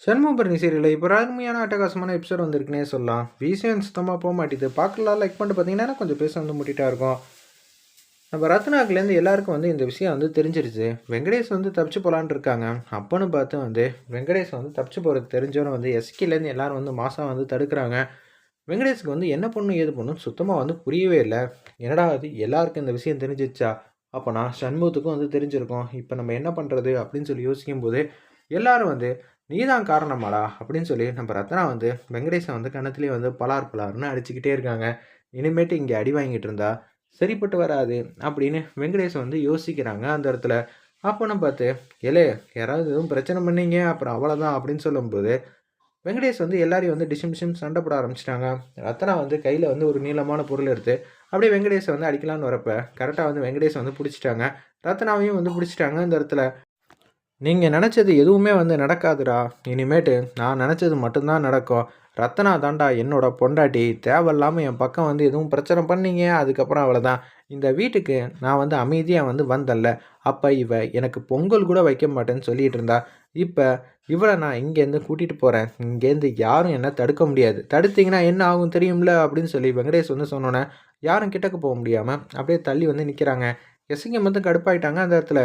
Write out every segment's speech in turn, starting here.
சண்முகபரணி சீரியலில் இப்போ அருமையான அட்டகாசமான எபிசோட் வந்திருக்குனே சொல்லலாம். விஷயம் சுத்தமாக போக மாட்டேது. பார்க்கலாம் லைக் பண்ணிட்டு பார்த்தீங்கன்னா கொஞ்சம் பேச வந்து முட்டிட்டா இருக்கும். நம்ம ரத்னாக்குலேருந்து எல்லாருக்கும் வந்து இந்த விஷயம் வந்து தெரிஞ்சிருச்சு. வெங்கடேஷ் வந்து தப்பிச்சு போகலான் இருக்காங்க. அப்போன்னு பார்த்து வந்து வெங்கடேஷ் வந்து தப்பிச்சு போகிறது தெரிஞ்சவன வந்து எஸ்கிலேருந்து எல்லாரும் வந்து மாதம் வந்து தடுக்கிறாங்க. வெங்கடேஷுக்கு வந்து என்ன பண்ணும் ஏது பண்ணும் சுத்தமாக வந்து புரியவே இல்லை. என்னடா அது எல்லாருக்கும் இந்த விஷயம் தெரிஞ்சிச்சா அப்போனா சண்முகத்துக்கும் வந்து தெரிஞ்சிருக்கும். இப்போ நம்ம என்ன பண்ணுறது அப்படின்னு சொல்லி யோசிக்கும் போது எல்லோரும் வந்து நீதான் காரணமாடா அப்படின்னு சொல்லி நம்ம ரத்னா வந்து வெங்கடேசன் வந்து கணத்துலேயே வந்து பலார் பலார்னு அடிச்சுக்கிட்டே இருக்காங்க. இனிமேட்டு இங்கே அடி வாங்கிட்டு இருந்தா சரிப்பட்டு வராது அப்படின்னு வெங்கடேசன் வந்து யோசிக்கிறாங்க அந்த இடத்துல. அப்போன்னு பார்த்து எலே யாராவது எதுவும் பிரச்சனை பண்ணீங்க? அப்புறம் அவ்வளோதான் அப்படின்னு சொல்லும்போது வெங்கடேஷ் வந்து எல்லாரையும் வந்து டிஷம் டிஷம் சண்டை போட ஆரம்பிச்சிட்டாங்க. ரத்னா வந்து கையில் வந்து ஒரு நீளமான பொருள் எடுத்து அப்படியே வெங்கடேஷை வந்து அடிக்கலான்னு வரப்ப கரெக்டாக வந்து வெங்கடேஷ் வந்து பிடிச்சிட்டாங்க. ரத்னாவையும் வந்து பிடிச்சிட்டாங்க இந்த இடத்துல. நீங்கள் நினச்சது எதுவுமே வந்து நடக்காதுடா. இனிமேட்டு நான் நினச்சது மட்டும்தான் நடக்கும். ரத்னா தாண்டா என்னோட பொண்டாட்டி. தேவையில்லாமல் என் பக்கம் வந்து எதுவும் பிரச்சனை பண்ணீங்க. அதுக்கப்புறம் அவ்வளோதான் இந்த வீட்டுக்கு நான் வந்து அமைதியாக வந்து வந்தல்ல. அப்போ இவ எனக்கு பொங்கல் கூட வைக்க மாட்டேன்னு சொல்லிட்டு இருந்தா. இப்போ இவளை நான் இங்கேருந்து கூட்டிகிட்டு போகிறேன் இங்கேருந்து யாரும் என்ன தடுக்க முடியாது. தடுத்தீங்கன்னா என்ன ஆகும் தெரியும்ல? அப்படின்னு சொல்லி வெங்கடேஷ் வந்து சொன்னோன்னே யாரும் கிட்டக்கு போக முடியாமல் அப்படியே தள்ளி வந்து நிற்கிறாங்க எசிங்கம் வந்து கடுப்பாயிட்டாங்க அந்த இடத்துல.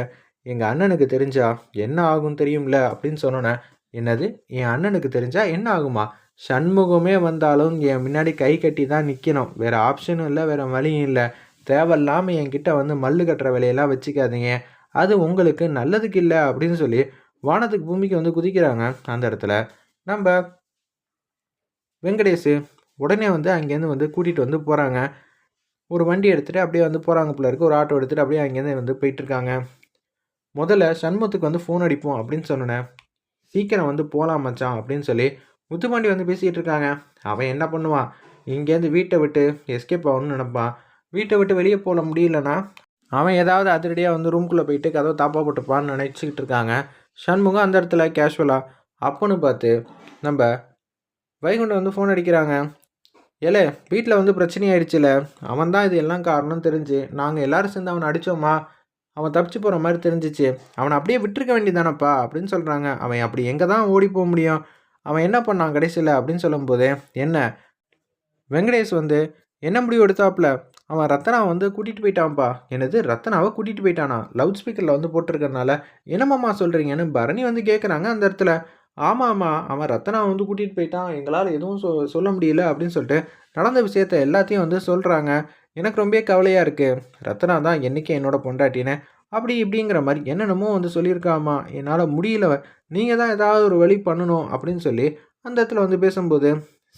எங்கள் அண்ணனுக்கு தெரிஞ்சா என்ன ஆகும் தெரியும்ல அப்படின்னு சொன்னோன்னே என்னது? என் அண்ணனுக்கு தெரிஞ்சா என்ன ஆகுமா? சண்முகமே வந்தாலும் என் முன்னாடி கை கட்டி தான் நிற்கணும் வேறு ஆப்ஷனும் இல்லை வேறு வழியும் இல்லை. தேவையில்லாமல் என்கிட்ட வந்து மல்லு கட்டுற வேலையெல்லாம் வச்சுக்காதீங்க. அது உங்களுக்கு நல்லதுக்கு இல்லை அப்படின்னு சொல்லி வானத்துக்கு பூமிக்கு வந்து குதிக்கிறாங்க அந்த இடத்துல. நம்ம வெங்கடேஷ் உடனே வந்து அங்கேருந்து வந்து கூட்டிகிட்டு வந்து போகிறாங்க ஒரு வண்டி எடுத்துகிட்டு அப்படியே வந்து போகிறாங்க பிள்ளருக்கு ஒரு ஆட்டோ எடுத்துகிட்டு அப்படியே அங்கேருந்து வந்து போயிட்டுருக்காங்க முதல்ல சண்முகத்துக்கு வந்து ஃபோன் அடிப்போம் அப்படின்னு சொன்னேன் சீக்கிரம் வந்து போகலாம் மச்சான் அப்படின்னு சொல்லி முத்துப்பாண்டி வந்து பேசிகிட்டு இருக்காங்க. அவன் என்ன பண்ணுவான்? இங்கேருந்து வீட்டை விட்டு எஸ்கேப் ஆகணும்னு நினப்பான். வீட்டை விட்டு வெளியே போக முடியலன்னா அவன் ஏதாவது அதிரடியாக வந்து ரூம்குள்ளே போயிட்டு கதவை தாப்பா போட்டுப்பான்னு நினச்சிக்கிட்டு இருக்காங்க. சண்முகம் அந்த இடத்துல கேஷுவலாக அப்போன்னு பார்த்து நம்ம வைகுண்டம் வந்து ஃபோன் அடிக்கிறாங்க. ஏலே வீட்டில் வந்து பிரச்சனையாயிடுச்சுல. அவன் தான் இது எல்லாம் காரணம் தெரிஞ்சு நாங்கள் எல்லோரும் சேர்ந்து அவனை அடித்தோமா அவன் தப்பிச்சு போகிற மாதிரி தெரிஞ்சிச்சு. அவனை அப்படியே விட்டுருக்க வேண்டியதானப்பா அப்படின்னு சொல்கிறாங்க அவன் அப்படி எங்கே தான் ஓடி போக முடியும்? அவன் என்ன பண்ணான் கடைசியில்? அப்படின்னு சொல்லும்போது என்ன? வெங்கடேஷ் வந்து என்ன முடிவு எடுத்தாப்புல? அவன் ரத்தனா வந்து கூட்டிகிட்டு போயிட்டான்ப்பா. எனது ரத்தனாவை கூட்டிகிட்டு போயிட்டானா? லவுட் ஸ்பீக்கரில் வந்து போட்டிருக்கறனால என்னமாம்மா சொல்கிறீங்கன்னு பரணி வந்து கேட்குறாங்க அந்த இடத்துல. ஆமாம்மா அவன் ரத்தனா வந்து கூட்டிகிட்டு போயிட்டான். எங்களால் எதுவும் சொ சொல்ல முடியல. அப்படின்னு சொல்லிட்டு நடந்த விஷயத்த எல்லாத்தையும் வந்து சொல்கிறாங்க எனக்கு ரொம்ப கவலையாக இருக்குது ரத்னா தான் என்றைக்கு என்னோட பொண்டாட்டின்னு? அப்படி இப்படிங்கிற மாதிரி என்னென்னமோ வந்து சொல்லியிருக்காமா. என்னால் முடியல. நீங்கள் தான் ஏதாவது ஒரு வழி பண்ணணும் அப்படின்னு சொல்லி அந்த இடத்துல வந்து பேசும்போது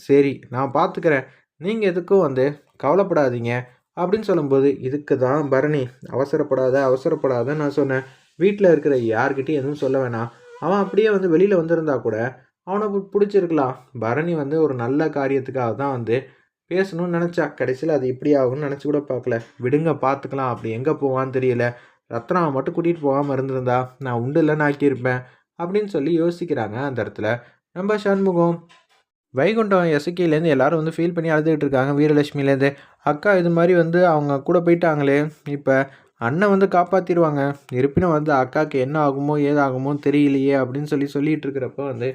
சரி நான் பார்த்துக்கிறேன் நீங்கள் எதுக்கும் வந்து கவலைப்படாதீங்க. அப்படின்னு சொல்லும்போது இதுக்கு தான் பரணி. அவசரப்படாத அவசரப்படாத நான் சொன்னேன். வீட்டில் இருக்கிற யார்கிட்டையும் எதுவும் சொல்ல வேணாம். அவன் அப்படியே வந்து வெளியில் வந்திருந்தா கூட அவனை பிடிச்சிருக்கலாம். பரணி வந்து ஒரு நல்ல காரியத்துக்காக தான் வந்து பேசணும்னு நினச்சா கடைசியில் அது இப்படி ஆகும்னு நினச்சி கூட பார்க்கல. விடுங்க பார்த்துக்கலாம் அப்படி எங்கே போவான்னு தெரியல. ரத்னாவை மட்டும் கூட்டிகிட்டு போகாமல் இருந்திருந்தா நான் உண்டு இல்லைன்னு ஆக்கியிருப்பேன் அப்படின்னு சொல்லி யோசிக்கிறாங்க அந்த இடத்துல. நம்ம சண்முகம். வைகுண்டம் எஸ்கேலேருந்து எல்லாரும் வந்து ஃபீல் பண்ணி அழுதுகிட்டு இருக்காங்க. வீரலட்சுமிலேருந்து அக்கா இது மாதிரி வந்து அவங்க கூட போயிட்டாங்களே. இப்போ அண்ணன் வந்து காப்பாற்றிடுவாங்க இருப்பினும் வந்து அக்காவுக்கு என்ன ஆகுமோ ஏதாகுமோ தெரியலையே அப்படின்னு சொல்லி சொல்லிகிட்டு இருக்கிறப்ப வந்து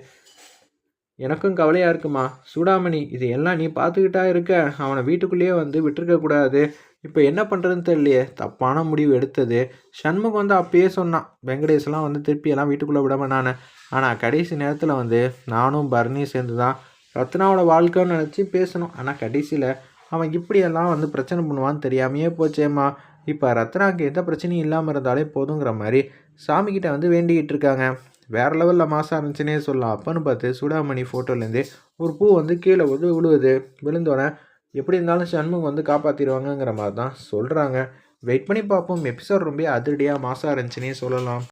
எனக்கும் கவலையாக இருக்குமா? சூடாமணி இது எல்லாம் நீ பார்த்துக்கிட்டா இருக்க. அவனை வீட்டுக்குள்ளேயே வந்து விட்டுருக்கக்கூடாது இப்போ என்ன பண்ணுறதுன்னு தெரியலையே. தப்பான முடிவு எடுத்தது. சண்முகம் வந்து அப்பயே சொன்னான். வெங்கடேஷ்லாம் வந்து திருப்பி எல்லாம் வீட்டுக்குள்ளே விடாம நான். ஆனால் கடைசி நேரத்தில் வந்து நானும் பரணியும் சேர்ந்து தான் ரத்னாவோட வாழ்க்கைன்னு நினச்சி பேசணும். ஆனால் கடைசியில் அவன் இப்படியெல்லாம் வந்து பிரச்சனை பண்ணுவான்னு தெரியாமையே போச்சேம்மா. இப்போ ரத்னாவுக்கு எந்த பிரச்சனையும் இல்லாமல் இருந்தாலே போதுங்கிற மாதிரி சாமிக்கிட்ட வந்து வேண்டிக்கிட்டு இருக்காங்க. வேறு லெவலில் மாசாக இருந்துச்சுன்னே சொல்லலாம். அப்போன்னு பார்த்து சூடாமணி ஃபோட்டோலேருந்து ஒரு பூ வந்து கீழே வந்து விழுவுது. விழுந்தோடனே எப்படி இருந்தாலும் சண்முகம் வந்து காப்பாற்றிடுவாங்கங்கிற மாதிரி தான் சொல்கிறாங்க வெயிட் பண்ணி பார்ப்போம். எபிசோட் ரொம்ப அதிரடியாக மாசாக இருந்துச்சுன்னே சொல்லலாம்.